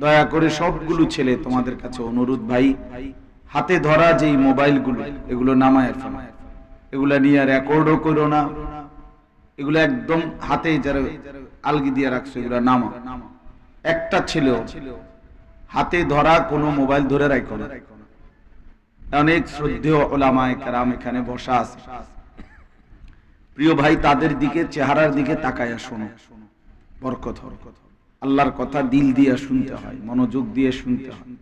দয়া করে সবগুলো ছেলে তোমাদের কাছে অনুরোধ ভাই, হাতে ধরা যেই মোবাইলগুলো, এগুলো নামায় ফেলো। এগুলা নিয়ে রেকর্ডও করো না। এগুলো একদম হাতে যারা আলগি দিয়ে রাখছো, এগুলো নামা একটা ছিল হাতে ধরা কোনো মোবাইল ধরে রাখো না। অনেক শ্রদ্ধেয় ওলামায় কারাম এখানে বসা আছে। প্রিয় ভাই, তাদের দিকে, চেহারার দিকে তাকায়া শোনো। বরকত হরকত আল্লাহর কথা দিল দিয়ে শুনতে হয়, মনোযোগ দিয়ে শুনতে হয়।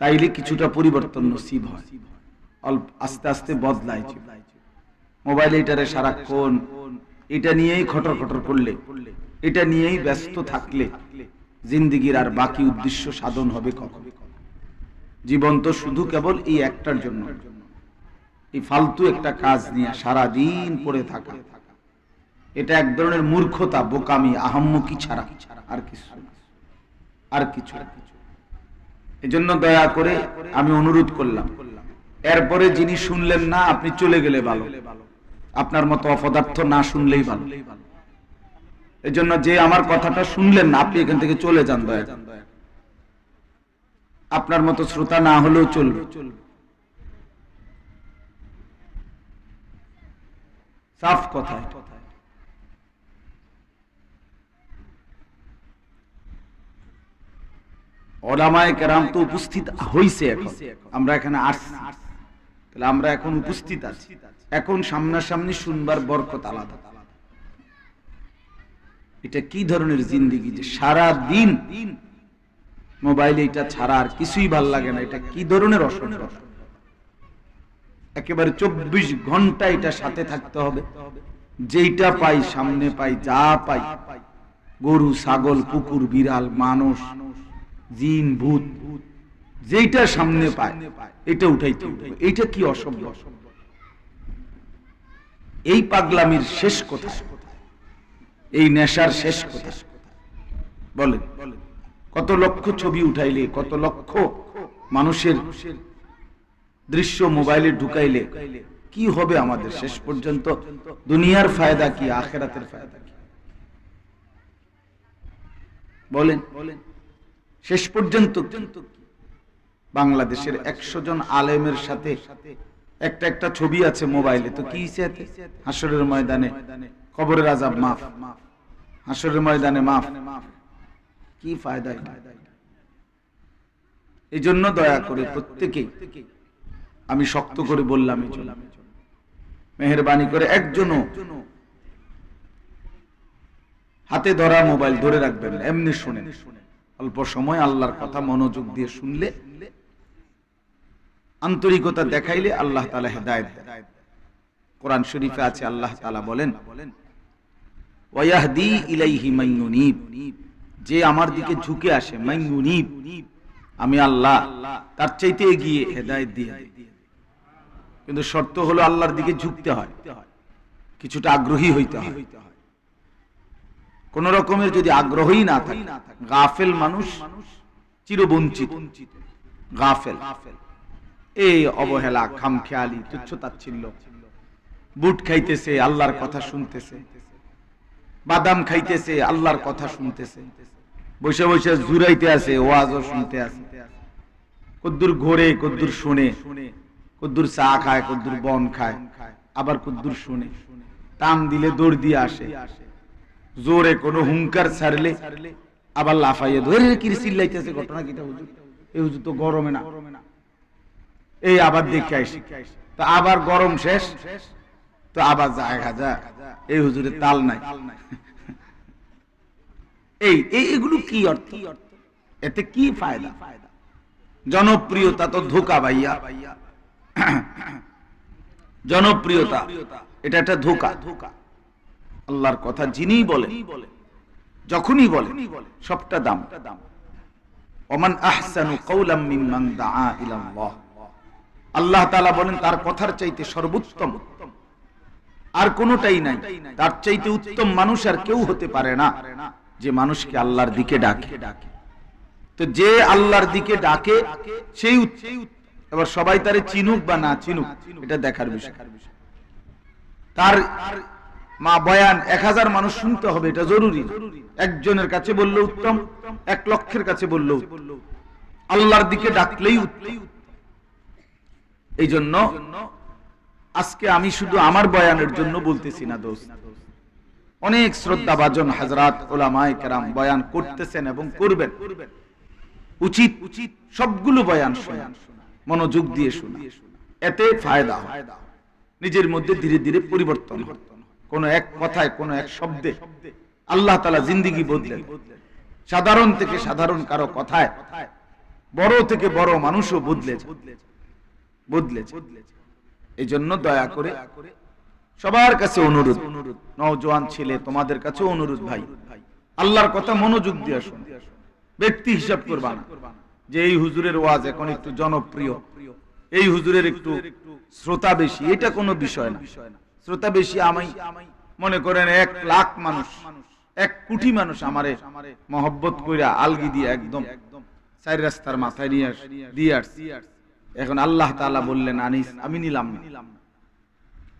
তাইলে কিছুটা পরিবর্তন নসিব হয়। অল্প, আস্তে আস্তে বদলায় মোবাইল এটারে সারাক্ষণ, এটা নিয়েই খটর খটর করলে, এটা নিয়েই ব্যস্ত থাকলে, জিন্দিগির আর বাকি উদ্দেশ্য সাধন হবে কখন? জীবন তো শুধু কেবল এই একটার জন্য। এই ফালতু একটা কাজ নিয়ে সারা দিন পড়ে থাকা। এটা এক ধরনের মূর্খতা, বোকামি, আহাম্মকি ছাড়া আর কিছু আর কিছু। এজন্য দয়া করে আমি অনুরোধ করলাম, এরপরে যিনি শুনলেন না, আপনি চলে গেলে ভালো আপনার মতো অপদার্থ না শুনলেই ভালো এজন্য যে আমার কথাটা শুনলেন না, আপনি এখান থেকে চলে যান দয়া। আপনার মতো শ্রোতা না হলেও চলবে সাফ কথা এটা। জিন্দিগি যে মোবাইলে এটা ছাড়া আর কিছুই ভালো লাগে না? এটা কি ধরনের অসহ্য একেবারে চব্বিশ ঘণ্টা এটা সাথে থাকতে হবে। যেইটা পাই, সামনে পাই, যা পাই। গরু, ছাগল, কুকুর, বিড়াল, মানুষ জিন, ভূত, যেইটা সামনে পায়, এটা উঠাইতে এইটা কি অসভ্য? এই পাগলামির শেষ কোথায়? এই নেশার শেষ কোথায়? বলেন, কত লক্ষ ছবি উঠাইলে, কত লক্ষ মানুষের দৃশ্য মোবাইলে ঢুকাইলে, কি হবে আমাদের শেষ পর্যন্ত? দুনিয়ার ফায়দা কি, আখেরাতের ফায়দা কি? বলেন বলেন শেষ পর্যন্ত বাংলাদেশের একশো জন আলেমের সাথে একটা একটা ছবি আছে মোবাইলে। তো কি হাসরের ময়দানে। কবরের আজাব মাফ। হাসরের ময়দানে মাফ। কি ফায়দা এই জন্য দয়া করে প্রত্যেকেই আমি শক্ত করে বললাম এই জন্য। মেহরবানি করে একজনও হাতে ধরা মোবাইল ধরে রাখবেন এমনি শুনেন। অল্প সময় আল্লাহর কথা মনোযোগ দিয়ে শুনলে, আন্তরিকতা দেখাইলে আল্লাহ তালা হেদায়ত কোরআন শরীফে আছে, আল্লাহ তালা বলেন যে আমার দিকে ঝুঁকে আসে আমি আল্লাহ, তার চাইতে এগিয়ে হেদায়েত দিয়ে কিন্তু শর্ত হলো আল্লাহর দিকে ঝুঁকতে হয়, কিছুটা আগ্রহী হইতে হয়। কোন রকমের যদি আগ্রহই না থাকে, গাফেল মানুষ চিরবঞ্চিত। গাফেল। এই অবহেলা, খামখেয়ালি তুচ্ছ তাচ্ছিল্য বুট খাইতেছে, আল্লাহর কথা শুনতেছে। বাদাম খাইতেছে, আল্লাহর কথা শুনতেছে। বসে বসে জুরাইতে আছে, ওয়াজও শুনতে আছে। কদ্দুর ঘোরে, কদ্দুর শুনে। কদ্দুর চা খায়, কদ্দুর বন খায়। আবার কদ্দুর শুনে। টান দিলে দৌড় দিয়ে আসে। জোরে কোনো হুঙ্কার ছাড়লে আবার লাফাইয়ে ধরে কি চিল্লাইতেছে ঘটনা কিটা হুজুর? এই হুজুর তো গরমে না। এই আবার দেখে আসি তো আবার গরম শেষ, তো আবার যায় যা এই হুজুরের তাল নাই। এই, এই- এগুলো কি অর্থ? এতে কি ফায়দা? জনপ্রিয়তা তো ধোকা ভাইয়া। জনপ্রিয়তা, এটা একটা ধোকা। আল্লাহর কথা যিনি বলে যখনই বলে সবটা দাম। ওমান আহসানু কওলাম মিম্মান দাআ ইলাল্লাহ। আল্লাহ তাআলা বলেন, তার কথার চাইতে সর্বোত্তম। আর কোনোটাই নাই। তার চাইতে উত্তম মানুষ আর কেউ হতে পারে না, যে মানুষকে আল্লাহর দিকে ডাকে। তো যে আল্লাহর দিকে ডাকে, সেই। এবার সবাই তারে চিনুক বা না চিনুক, এটা দেখার বিষয়। তার মা বয়ান, এক হাজার মানুষ শুনতে হবে, এটা জরুরি। একজনের কাছে বললে উত্তম, এক লক্ষের কাছে বললে আল্লাহর দিকে ডাকলেই এই জন্য আজকে আমি শুধু আমার বয়ানের জন্য বলতেছি না, দোস্ত। অনেক শ্রদ্ধা ভাজন হাজরাত ওলামায় কেরাম বয়ান করতেছেন এবং করবেন। উচিত উচিত সবগুলো বয়ান শোনা, মনোযোগ দিয়ে শোনা। এতে ফায়দা নিজের মধ্যে ধীরে ধীরে পরিবর্তন হয়। কোন এক কথায়, কোন এক শব্দে আল্লাহ তালা জিন্দিগি বদলে সাধারণ থেকে সাধারণ কারও কথায়, বড় থেকে বড় মানুষও বদলেছে বদলেছে এই জন্য দয়া করে সবার কাছে অনুরোধ, নওজোয়ান ছেলে, তোমাদের কাছে অনুরোধ ভাই, আল্লাহর কথা মনোযোগ দিয়ে শুন। ব্যক্তি হিসাব করবা না যে এই হুজুরের ওয়াজ এখন একটু জনপ্রিয়, এই হুজুরের একটু শ্রোতা বেশি, এটা কোনো বিষয় না। শ্রোতা বেশি আমি মনে করেন এক লাখ মানুষ, এক কোটি মানুষ আমারে মহব্বত কইরা আলগি দিয়ে একদম চার রাস্তার মাথায় নিয়ে দিয়ে এখন আল্লাহ তাআলা বললেন, আনিস, আমি নিলাম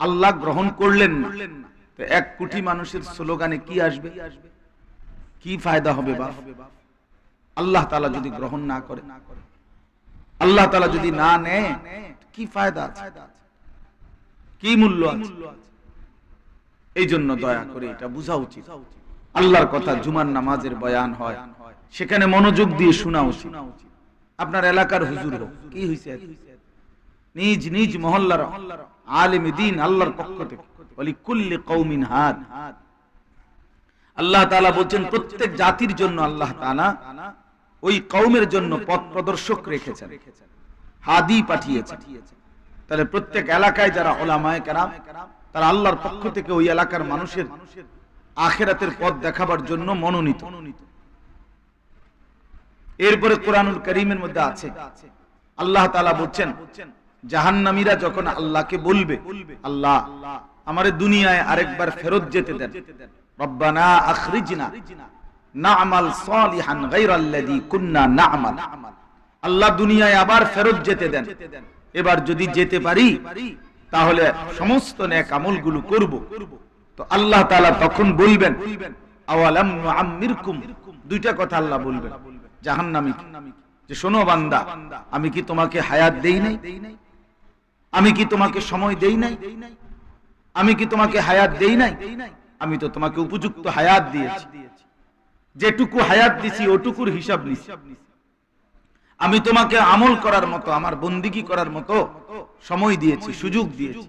আল্লাহ গ্রহণ করলেন না। এক কোটি মানুষের স্লোগানে কি আসবে? কি ফায়দা হবে বা আল্লাহ তালা যদি গ্রহণ না করে, আল্লাহ তালা যদি না নেয়, কি ফায়দা আছে? কি মূল্য আছে? এই জন্য দয়া করে এটা বোঝা উচিত। আল্লাহর কথা জুমার নামাজের বয়ান হয়। সেখানে মনোযোগ দিয়ে শোনা উচিত। আপনার এলাকার হুজুর হোক, কি হয়েছে নিজ নিজ মহল্লার আলিম দিন আল্লাহর পক্ষ থেকে। বলি, কুল্লি কৌমিন হাদ। আল্লাহ তাআলা বলছেন, প্রত্যেক জাতির জন্য আল্লাহ তাআলা ওই কৌমের জন্য পথ প্রদর্শক রেখেছেন। হাদি পাঠিয়েছেন। তাহলে প্রত্যেক এলাকায় যারা ওলামায়ে কেরাম, তারা আল্লাহর পক্ষ থেকে ওই এলাকার মানুষের আখেরাতের পথ দেখাবার জন্য মনোনীত। এরপরে কোরআনুল করিমের মধ্যে আছে। আল্লাহ তাআলা বলছেন, জাহান্নামীরা যখন আল্লাহকে বলবে, আল্লাহ আমারে দুনিয়ায় আরেকবার ফেরত যেতে দেন। রব্বানা আখরিজনা না'মাল সালিহান গায়রাল্লাযী কুননা না'মাল। আল্লাহ দুনিয়ায় আবার ফেরত যেতে দেন। এবার যদি যেতে পারি, তাহলে সমস্ত নেক আমলগুলো করব। তো আল্লাহ তাআলা তখন বলবেন দুইটা কথা আল্লাহ বলবেন। জাহান্নামী যে শোনো বান্দা, আমি কি তোমাকে হায়াত দেই নাই? আমি কি তোমাকে সময় দেই নাই? আমি কি তোমাকে হায়াত দেই নাই? আমি তো তোমাকে উপযুক্ত হায়াত দিয়েছি। যেটুকু হায়াত দিছি, ওটুকুর হিসাব নিছি। আমি তোমাকে আমল করার মতো, আমার বন্দিগি করার মতো সময় দিয়েছি, সুযোগ দিয়েছি।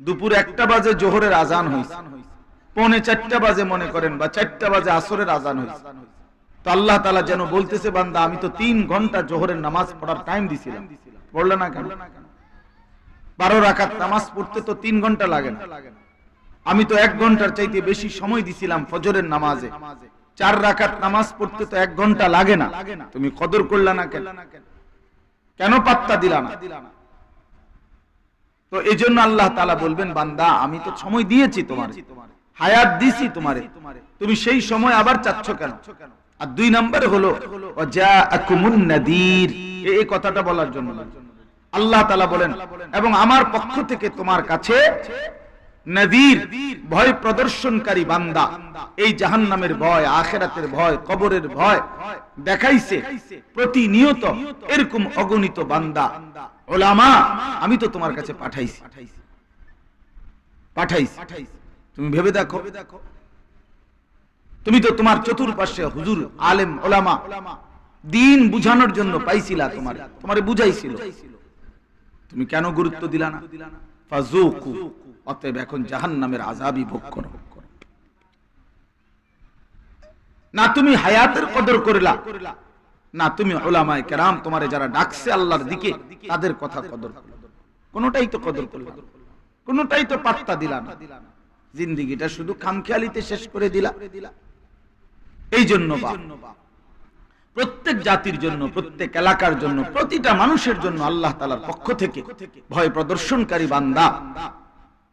দুপুর একটা বাজে জোহরের আজান হয়েছে পৌনে চারটা বাজে মনে করেন বা চারটা বাজে আসরের আজান হয়েছে তো আল্লাহ তালা যেন বলতেছে, বান্দা, আমি তো তিন ঘণ্টা জোহরের নামাজ পড়ার টাইম দিছিলাম। পড়লে না কেন? বারো রাখাত নামাজ পড়তে তো তিন ঘণ্টা লাগে না। আমি তো এক ঘণ্টার চাইতে বেশি সময় দিছিলাম ফজরের নামাজে। চার রাকাত নামাজ পড়তে তো এক ঘণ্টা লাগে না। তুমি কদর করলা না কেন? কেন পাত্তা দিলা না? তো এই জন্য আল্লাহ তালা বলবেন বান্দা আমি তো সময় দিয়েছি তোমার। হায়াত দিছি তোমারে। তুমি সেই সময় আবার চাচ্ছ কেন? আর দুই নম্বরে হলো এই কথাটা বলার জন্য। আল্লাহ তালা বলেন এবং আমার পক্ষ থেকে তোমার কাছে নদীর, ভয় প্রদর্শনকারী বান্দা। এই জাহান্নামের ভয়, আখেরাতের ভয়, কবরের ভয় দেখাইছে প্রতিনিয়ত এরকম অগণিত বান্দা। ওলামা, আমি তো তোমার কাছে পাঠাইছি। পাঠাইছি। তুমি ভেবে দেখো। তুমি তো তোমার চতুর্পাশে হুজুর, আলেম, ওলামা, দিন বুঝানোর জন্য পাইছিলা তোমার। তোমার বুঝাইছিল। তুমি কেন গুরুত্ব দিলা না? ফাজুকু অতএব এখন জাহান্নামের আযাবই ভোগ করো। না তুমি হায়াতের কদর করলা, না তুমি ওলামায়ে কেরাম তোমারে যারা ডাকছে আল্লাহর দিকে, তাদের কথা কদর কোনটাই তো কদর করলা কোনটাই তো পাত্তা দিলা না। জিন্দিগিটা শুধু খামখেয়ালিতে শেষ করে দিলা। এই জন্য প্রত্যেক জাতির জন্য, প্রত্যেক এলাকার জন্য, প্রতিটা মানুষের জন্য আল্লাহ তালার পক্ষ থেকে ভয় প্রদর্শনকারী বান্দা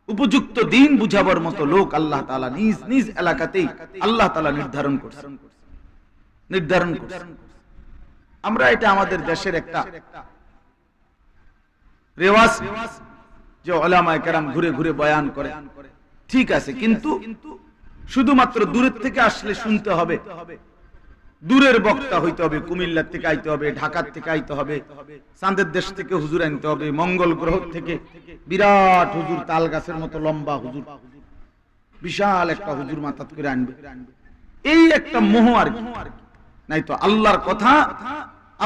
উপযুক্ত দিন বুঝাবার মতো লোক আল্লাহ তালা নিজ নিজ এলাকাতেই আল্লাহ তালা নির্ধারণ করছেন নির্ধারণ করছেন আমরা এটা আমাদের দেশের একটা রেওয়াজ যে ওলামায় ঘুরে ঘুরে বয়ান করে। ঠিক আছে, কিন্তু শুধুমাত্র দূরের থেকে আসলে শুনতে হবে। দূরের বক্তা হইতে হবে, কুমিল্লার থেকে আইতে হবে, ঢাকার থেকে আইতে হবে, চাঁদের দেশ থেকে হুজুর আনতে হবে, মঙ্গল গ্রহ থেকে। বিরাট হুজুর, তাল গাছের মতো লম্বা হুজুর। বিশাল একটা হুজুর মাথাত করে আনবে। এই একটা মোহ আর কি। নাই তো আল্লাহর কথা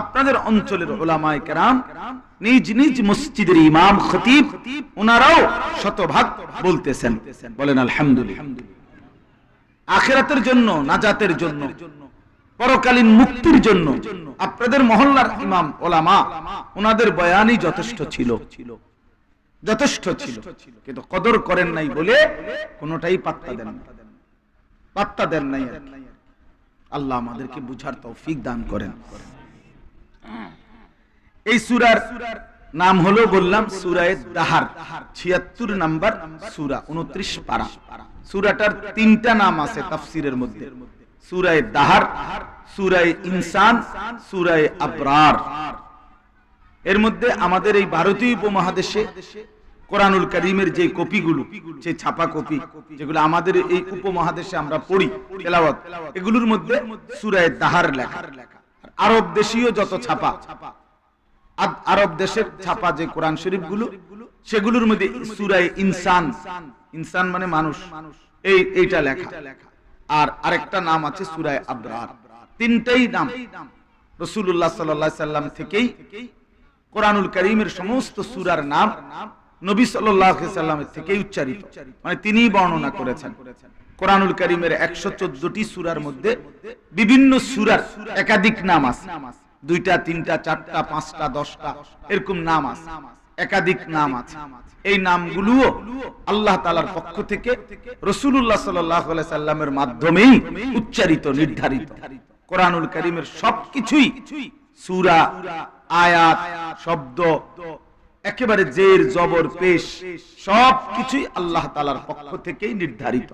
আপনাদের অঞ্চলের ওলামায় কেরাম, নিজ নিজ মসজিদের ইমাম, খতিব, ওনারাও শতভাগ বলতেছেন। বলেন, আলহামদুলিল্লাহ। আখেরাতের জন্য, নাজাতের জন্য পরকালীন মুক্তির জন্য আপনাদের মহল্লার ইমাম, ওলামা, ওনাদের বয়ানই যথেষ্ট ছিল। যথেষ্ট ছিল। কিন্তু কদর করেন নাই বলে কোনোটাই পাত্তা দেন পাত্তা দেন নাই আল্লাহ আমাদেরকে বুঝার তৌফিক দান করেন। এই সুরার নাম হলো বললাম সুরায় দাহার, ছিয়াত্তর নাম্বার সুরা, উনত্রিশ পারা। সুরাটার তিনটা নাম আছে তাফসিরের মধ্যে। সুরায় দাহার ইনসান আবরার। এর মধ্যে আমাদের এই ভারতীয় উপমহাদেশে কোরআনুল করিমের যে কপিগুলো, যে ছাপা কপি যেগুলো আমাদের এই উপমহাদেশে আমরা পড়ি, তেলাওয়াত, এগুলোর মধ্যে সুরায় দাহার লেখা। আরব দেশীয় যত ছাপা আরব দেশের ছাপা যে কোরআন শরীফগুলো সেগুলোর মধ্যে সুরায় ইনসান ইনসান মানে মানুষ, এই, এইটা লেখা। আর আরেকটা নাম আছে সুরায় আবরার। তিনটাই নাম। রসুল্লাহ সাল্লাহ সাল্লাম থেকেই কোরআনুল করিমের সমস্ত সুরার নাম নবী সাল্লামের থেকেই উচ্চারিত। মানে তিনিই বর্ণনা করেছেন। কোরআনুল করিমের একশো চোদ্দটি সুরার মধ্যে বিভিন্ন সুরার একাধিক নাম আছে। দুইটা, তিনটা, চারটা, পাঁচটা, দশটা, এরকম নাম আছে। একাধিক নাম আছে। এই নামগুলোও আল্লাহ তালার পক্ষ থেকে রসুল্লাহ সাল্লামের মাধ্যমেই উচ্চারিত নির্ধারিত। কোরআনুল করিমের সবকিছুই সুরা আয়াত শব্দ একেবারে জের জবর পেশ সব কিছুই আল্লাহ তালার পক্ষ থেকেই নির্ধারিত।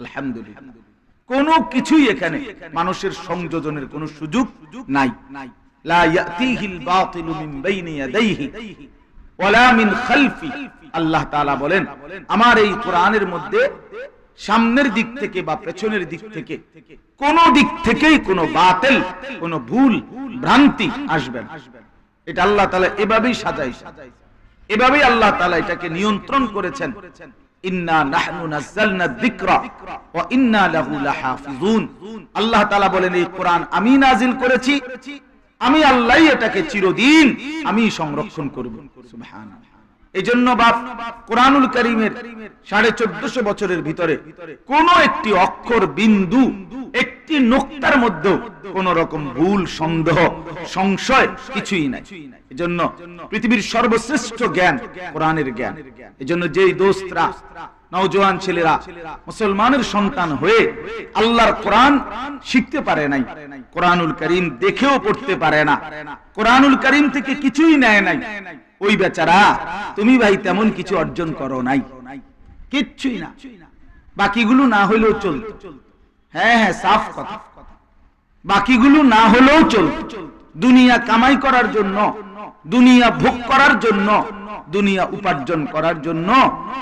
আলহামদুলিল্লাহ। কোনো কিছুই এখানে মানুষের সংযোজনের কোনো সুযোগ নাই। লা ইয়াতিহিল বাতিলু মিন বাইনি ইয়াদাইহি। আল্লাহ বলেন, আমার এই কোরআনের মধ্যে সামনের দিক থেকে বা পেছনের দিক থেকে কোন দিক থেকেই কোনো বাতিল, কোনো ভুল, ভ্রান্তি আসবে না। এটা আল্লাহ তাআলা এভাবেই সাজাইছে। এভাবেই আল্লাহ তাআলা এটাকে নিয়ন্ত্রণ করেছেন। আল্লাহ বলেন, এই কোরআন আমি নাজিল করেছি আমি আল্লাহ এটাকে চিরদিন আমি সংরক্ষণ করব। সুবহানাল্লাহ। এই জন্য বাপ, কোরআনুল করিমের সাড়ে চোদ্দশো বছরের ভিতরে কোন একটি অক্ষর, বিন্দু, একটি নোক্তার মধ্যে কোন রকম ভুল, সন্দেহ, সংশয় কিছুই নাই। এজন্য পৃথিবীর সর্বশ্রেষ্ঠ জ্ঞান কোরআনের জ্ঞান। এজন্য যেই দোস্তরা, নওজোয়ান ছেলেরা, মুসলমানের সন্তান হয়ে আল্লাহর কোরআন শিখতে পারে নাই, কোরআনুল করিম দেখেও পড়তে পারে না, কোরআনুল করিম থেকে কিছুই নেয় নাই ওই বেচারা, তুমি ভাই তেমন কিছু অর্জন করো নাই। কিচ্ছুই না। বাকিগুলো না হলেও চলত। হ্যাঁ হ্যাঁ সাফ কথা। বাকিগুলো না হলেও চলত। দুনিয়া কামাই করার জন্য, দুনিয়া ভোগ করার জন্য, দুনিয়া উপার্জন করার জন্য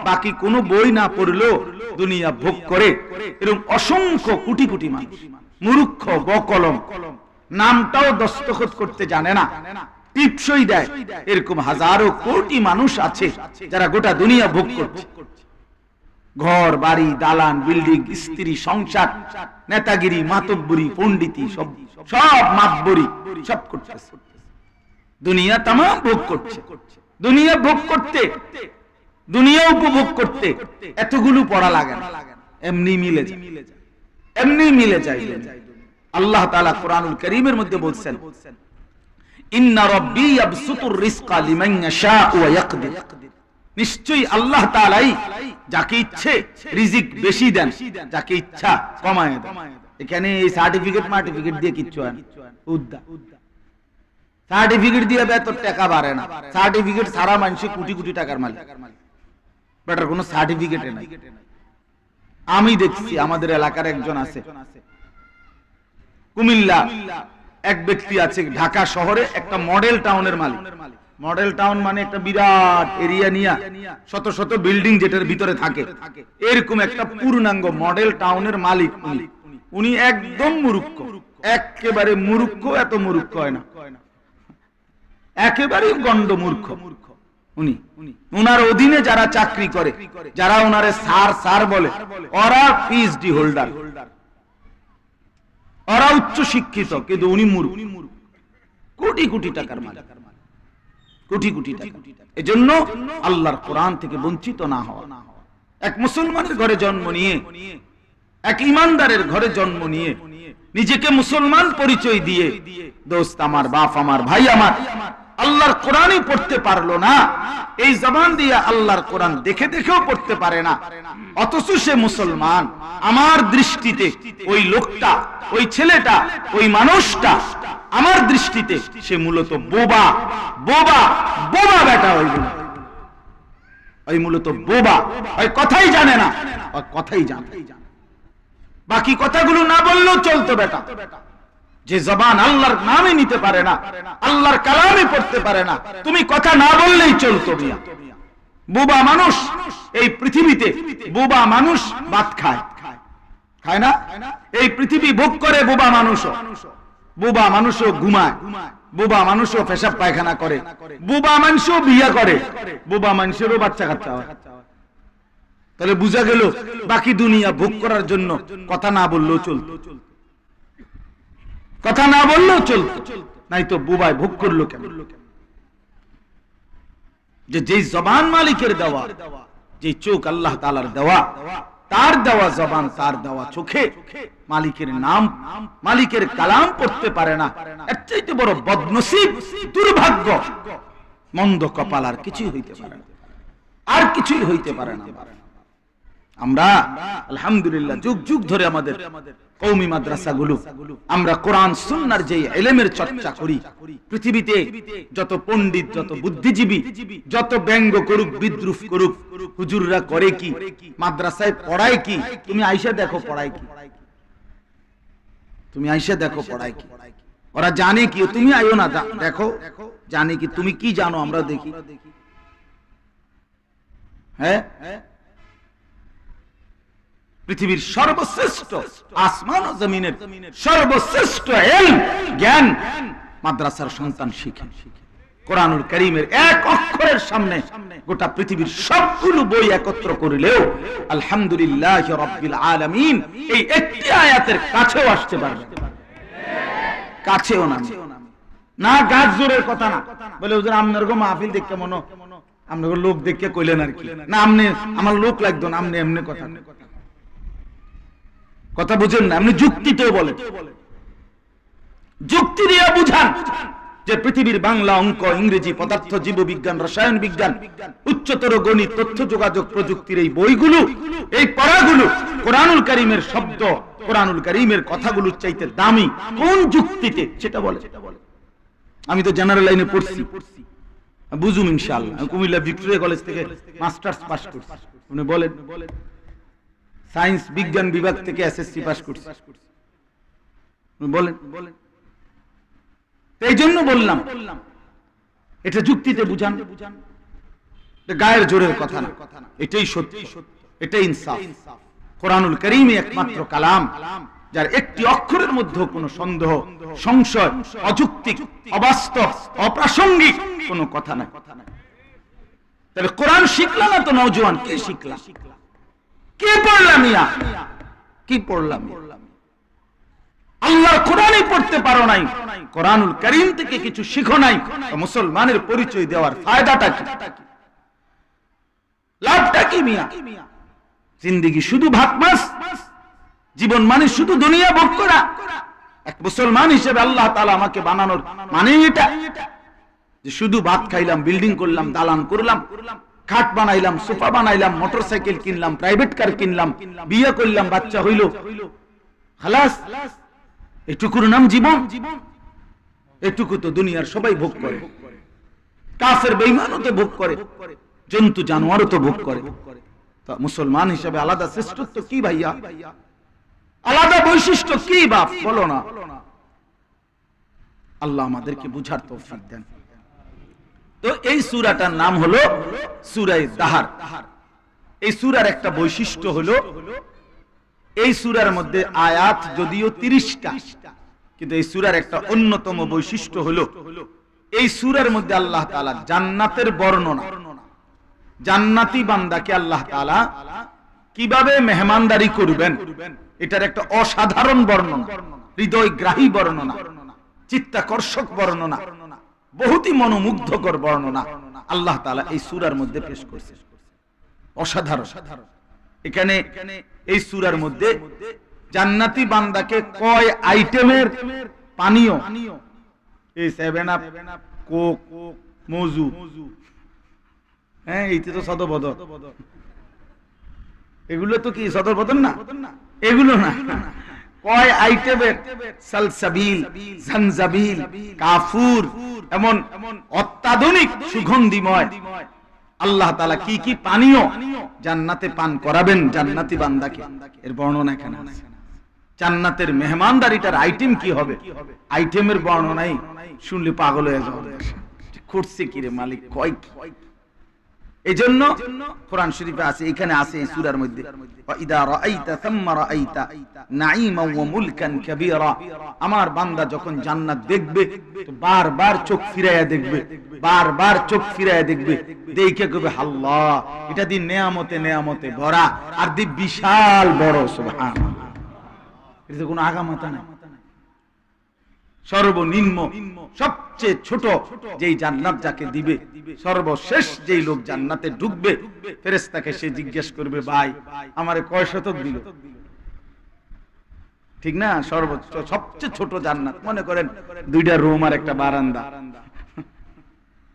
বাকি কোনো বই না পড়লেও দুনিয়া ভোগ করে এরকম অসংখ্য কোটি কোটি মানুষ, মূর্খ, বকলম, নামটাও দস্তখত করতে জানে না। টিপসই দেয়। এরকম হাজারো কোটি মানুষ আছে যারা গোটা দুনিয়া ভোগ করছে। ঘর, বাড়ি, দালান, বিল্ডিং, স্ত্রী, সংসার, নেতাগিরি, মাতব্বরি, পণ্ডিতি, সব সব মাতবরি সব করতেছে। দুনিয়া তাম ভোগ করছে। দুনিয়া ভোগ করতে, দুনিয়া উপভোগ করতে এতগুলো পড়া লাগে না। এমনি মিলে যায়। এমনি মিলে যায় আল্লাহ তাআলা কোরআনুল করিমের মধ্যে বলছেন নিশ্চয়ই আল্লাহ যাকে ইচ্ছে রিজিক বেশি দেন, যাকে ইচ্ছা কমায় দেন। এখানে এই সার্টিফিকেট মার্টিফিকেট দিয়ে কিচ্ছু সার্টিফিকেট দিয়ে টাকা বাড়ে না। সার্টিফিকেট সারা কোটি কোটি টাকার মালিক। বেটার নাই। আমি দেখছি, আমাদের এলাকার একজন আছে। কুমিল্লা। এক ব্যক্তি আছে ঢাকা শহরে একটা মডেল টাউনের মালিক। মডেল টাউন মানে একটা বিরাট এরিয়া নিয়া শত শত বিল্ডিং যেটার ভিতরে থাকে। এরকম একটা পূর্ণাঙ্গ মডেল টাউনের মালিক উনি। উনি একদম মুরুক্ষ একেবারে মুরুক্ষ এত মুরুক্ষ হয় না। একেবারে গণ্ড মূর্খ। উনি। উনার অধীনে যারা চাকরি করে, যারা ওনারে সার সার বলে, ওরা পিএইচডি হোল্ডার ওরা উচ্চ শিক্ষিত, কিন্তু উনি মূর্খ। কোটি কোটি টাকার মালিক। কোটি কোটি টাকা। এজন্য আল্লাহর কোরআন থেকে বঞ্চিত না হওয়া। এক মুসলমানের ঘরে জন্ম নিয়ে, এক ইমানদারের ঘরে জন্ম নিয়ে, নিজেকে মুসলমান পরিচয় দিয়ে, দোস্ত আমার, বাপ আমার, ভাই আমার আল্লাহর কোরআনই পড়তে পারল না। এই জবান দিয়ে আল্লাহর কোরআন দেখে দেখেও পড়তে পারে না। অথচ সে মুসলমান। আমার দৃষ্টিতে ওই লোকটা, ওই ছেলেটা, ওই মানুষটা, আমার দৃষ্টিতে সে মূলত বোবা। বোবা বোবা বেটা ওই ওই মূলত বোবা। ওই কথাই জানে না। কথাই জানে। বাকি কথাগুলো না বললেও চলতো বেটা। যে জবান আল্লাহর নামে নিতে পারে না, আল্লাহর কালামে পড়তে পারে না, তুমি কথা না বললেই চলতো মিয়া। বোবা মানুষ, এই পৃথিবীতে বোবা মানুষ ভাত খায়। খায় না? এই পৃথিবী ভোগ করে বোবা মানুষও। বোবা মানুষও ঘুমায়, বোবা মানুষও পেশাব পায়খানা করে, বোবা মানুষও বিয়ে করে, বোবা মানুষেরও বাচ্চা কাচ্চা হয়। তাহলে বুঝা গেল, বাকি দুনিয়া ভোগ করার জন্য কথা না বললেও চলত। কথা না বললেও চলত। নাই তো বুবাই ভোগ করল কেন? যে যেই জবান মালিকের দেওয়া যে চোখ আল্লাহ তালার দেওয়া, তার দেওয়া জবান, তার দেওয়া চোখে মালিকের নাম, মালিকের কালাম পড়তে পারে না। এর চাইতে বড় বদনসিব, দুর্ভাগ্য, মন্দ কপাল আর কিছুই হইতে পারে না। আর কিছুই হইতে পারে না। আমরা, আলহামদুলিল্লাহ, যুগ যুগ ধরে আমাদের কৌমি মাদ্রাসাগুলো, আমরা কোরআন, সুন্নার যে এলেমের চর্চা করি, পৃথিবীতে যত পণ্ডিত, যত বুদ্ধিজীবী, যত ব্যঙ্গ করুক, বিদ্রুপ করুক, হুজুররা করে কি, মাদ্রাসায় পড়ায় কি, তুমি আইসা দেখো পড়ায় কি, তুমি আইসা দেখো পড়ায় কি, ওরা জানে কি তুমি আইও না দেখো, জানে কি, তুমি কি জানো, আমরা দেখি হ্যাঁ হ্যাঁ? পৃথিবীর সর্বশ্রেষ্ঠ, আসমান ও জমিনের সর্বশ্রেষ্ঠ জ্ঞান মাদ্রাসার সন্তান শিখে। কোরআনুল করিমের এক অক্ষরের সামনে গোটা পৃথিবীর সবগুলো বই একত্র করিলেও আলহামদুলিল্লাহ রব্বিল আলামিন এই একটি আয়াতের কাছেও আসতে পারবে। কাছেও না। না গাছ জোরের কথা না। বলে ওদের আপনার গো মাহফিল দেখতে মনো আপনার লোক দেখে কইলেন আর কি। না, আমনে, আমার লোক লাগতো না, আমনে এমনি কথা। কথা বুঝেন না, আপনি যুক্তিতেও বলেন। যুক্তি দিয়ে বুঝান যে পৃথিবীর বাংলা অঙ্ক, ইংরেজি, পদার্থ, জীববিজ্ঞান, রসায়ন বিজ্ঞান, উচ্চতর গণিত, তথ্য যোগাযোগ প্রযুক্তির এই বইগুলো, এই পড়াগুলো, কোরআনুল করিমের শব্দ, কোরআনুল করিমের কথাগুলো চাইতে দামি, কোন যুক্তিতে সেটা বলে আমি তো জেনারেল লাইনে পড়ছি। বুঝুম ইনশাআল্লাহ। কুমিল্লা ভিক্টোরিয়া কলেজ থেকে মাস্টার্স পাস করছি। উনি বলেন সায়েন্স বিজ্ঞান বিভাগ থেকে এসএসসি পাস করছি। বলেন বলেন। এই জন্য বললাম, এটা যুক্তিতে বুঝান। গায়ের জোরের কথা না। এটাই সত্যি। এটাই ইনসাফ। কোরআনুল করিমে একমাত্র কালাম, যার একটি অক্ষরের মধ্যে কোনো সন্দেহ, সংশয়, অযৌক্তিক, অবাস্তব, অপ্রাসঙ্গিক কোনো কথা নাই। তাহলে কোরআন শিখলা না তো নওজোয়ান কে শিখলাম কে পড়লাম ইয়া কি পড়লাম আল্লাহর কোরআনই পড়তে পারো নাই। কোরআনুল করিম থেকে কিছু শিখো নাই। মুসলমানের পরিচয় দেওয়ার ফায়দাটা কি? লাভটা কি মিয়া? জিন্দিগি শুধু ভাত মাস জীবন মানে শুধু দুনিয়া ভোগ করা? এক মুসলমান হিসেবে আল্লাহ তাআলা আমাকে বানানোর মানে এটা। যে শুধু ভাত খাইলাম, বিল্ডিং করলাম, দালান করলাম খাট বানাইলাম, সোফা বানাইলাম, মোটরসাইকেল কিনলাম প্রাইভেট কার কিনলাম, বিয়ে করলাম, বাচ্চা হইল। খালাস, এটুকুর নাম জীবন? এটুকু তো দুনিয়ার সবাই ভোগ করে। কাফের বেইমানও তো ভোগ করে। জন্তু জানোয়ারও তো ভোগ করে। তা মুসলমান হিসেবে আলাদা শ্রেষ্ঠত্ব কি ভাইয়া? আলাদা বৈশিষ্ট্য কি বাপ? বলো না। আল্লাহ আমাদেরকে বুঝার তৌফিক দেন। তো এই সুরাটার নাম হলো সুরাই দাহার। এই সুরার একটা বৈশিষ্ট্য হলো, এই সুরার মধ্যে আয়াত যদিও তিরিশটা, কিন্তু এই সুরার একটা অন্যতম বৈশিষ্ট্য হলো, এই সুরার মধ্যে আল্লাহ তাআলা জান্নাতের বর্ণনা। জান্নাতি বান্দাকে আল্লাহ তাআলা কীভাবে মেহমানদারি করবেন, এটার একটা অসাধারণ বর্ণনা, হৃদয়গ্রাহী বর্ণনা, চিত্তাকর্ষক বর্ণনা। বহুতই মনোমুগ্ধকর বর্ণনা আল্লাহ তাআলা এই সূরার মধ্যে পেশ করছে অসাধারণ। এখানে এই সূরার মধ্যে জান্নাতি বান্দাকে কয় আইটেমের পানীয়? এই সেভেন আপ কোক মজু। হ্যাঁ এইতে তো সদবদ এগুলো তো কি সদর বদন না? এগুলো না। কয় আইটেমের? সালসাবিল কাফুর, এমন অত্যাধুনিক সুগন্ধিময়। আল্লাহ কি কি পানীয় জান্নাতে পান করাবেন জান্নাতি বান্দাকে? এর বর্ণনা এখানে জান্নাতের মেহমানদারিটার আইটেম কি হবে? আইটেমের বর্ণনাই শুনলে পাগল হয়ে যাবে কি রে মালিক? কয়? এই জন্য কোরআন শরীফে আছে, এখানে আছে এই সূরার মধ্যে। আমার বান্দা যখন জান্নাত দেখবে বারবার চোখ ফিরাইয়া দেখবে, বারবার চোখ ফিরাইয়া দেখবে। দেখে কবে আল্লাহ, এটা দি নেয়ামতে নেয়ামতে ভরা আর দি বিশাল বড়, সুবহানাল্লাহ। এটা তো কোনো আগামাতা নাই। সর্বনিম্ন, সবচেয়ে ছোট যেই জান্নাত যাকে দিবে, সর্বশেষ যেই লোক জান্নাতে ঢুকবে, ফেরেশতাকে সে জিজ্ঞেস করবে, ভাই, আমারে কয় শতক দিল? ঠিক না? সর্বোচ্চ, সবচেয়ে ছোট জান্নাত, মনে করেন দুইটা রুম আর একটা বারান্দা।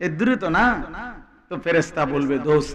এর দূরে তো না? তো ফেরেশতা বলবে, দোস্ত